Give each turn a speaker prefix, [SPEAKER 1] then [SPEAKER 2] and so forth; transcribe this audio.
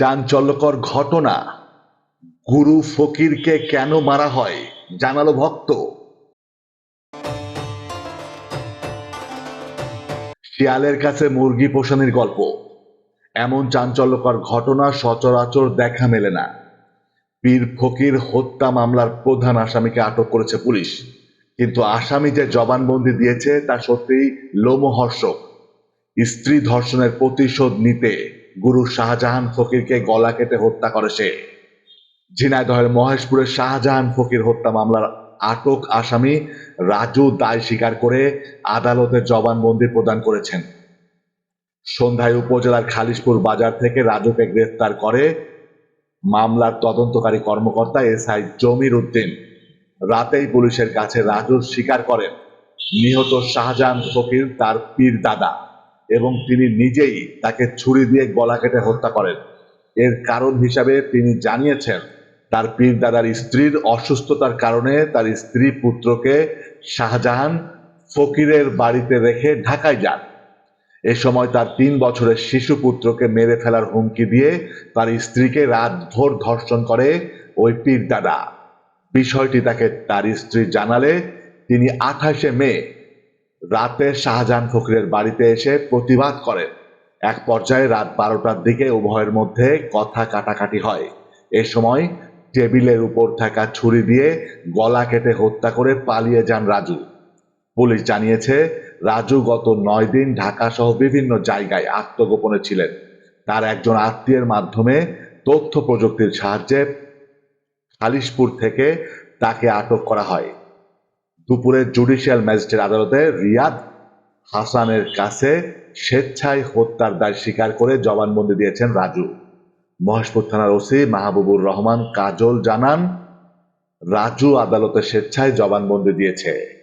[SPEAKER 1] চাঞ্চল্যকর ঘটনা। গুরু ফকিরকে কেন মারা হয়, জানালো ভক্ত। শিয়ালের কাছে মুরগি পোষণের গল্প। এমন চাঞ্চল্যকর ঘটনা সচরাচর দেখা মেলে না। পীর ফকির হত্যা মামলার প্রধান আসামিকে আটক করেছে পুলিশ। কিন্তু আসামি যে জবানবন্দি দিয়েছে, তা সত্যিই লোমহর্ষক। স্ত্রী ধর্ষণের প্রতিশোধ নিতে গুরু শাহজাহান ফকিরকে গলা কেটে হত্যা করে সে। ঝিনাইদহের মহেশপুরের শাহজাহান ফকির হত্যা মামলার আটক আসামি রাজু দায় স্বীকার করে আদালতে জবানবন্দি প্রদান করেছেন। সন্ধ্যায় উপজেলার খালিশপুর বাজার থেকে রাজুকে গ্রেফতার করে মামলার তদন্তকারী কর্মকর্তা এসআই জমির উদ্দিন। রাতেই পুলিশের কাছে রাজু স্বীকার করেন। নিহত শাহজাহান ফকির তার পীর দাদা। এবং তিনি নিজেই তাকে ছুরি দিয়ে গলা কেটে হত্যা করেন। এর কারণ হিসাবে তিনি জানিয়েছেন, তার পীর দাদার স্ত্রীর অসুস্থতার কারণে তার স্ত্রী পুত্রকে শাহজাহান ফকিরের বাড়িতে রেখে ঢাকায় যান। এ সময় তার তিন বছরের শিশু পুত্রকে মেরে ফেলার হুমকি দিয়ে তার স্ত্রীকে রাতভর ধর্ষণ করে ওই পীর দাদা বিষয়টি তাকে তার স্ত্রী জানালে তিনি আঠাশে মে রাতে শাহজাহান ফকিরের বাড়িতে এসে প্রতিবাদ করেন এক পর্যায়ে রাত বারোটার দিকে উভয়ের মধ্যে কথা কাটাকাটি হয়। এ সময় টেবিলের উপর থাকা ছুরি দিয়ে গলা কেটে হত্যা করে পালিয়ে যান রাজু। পুলিশ জানিয়েছে, রাজু গত নয় দিন ঢাকা সহ বিভিন্ন জায়গায় আত্মগোপনে ছিলেন। তার একজন আত্মীয়ের মাধ্যমে তথ্য প্রযুক্তির সাহায্যে খালিশপুর থেকে তাকে আটক করা হয়। দুপুরে জুডিশিয়াল ম্যাজিস্ট্রেট আদালতে রিয়াদ হাসানের কাছে স্বেচ্ছায় হত্যার দায় স্বীকার করে জবানবন্দি দিয়েছেন রাজু। মহেশপুর থানার ওসি মাহবুবুর রহমান কাজল জানান, রাজু আদালতে স্বেচ্ছায় জবানবন্দি দিয়েছে।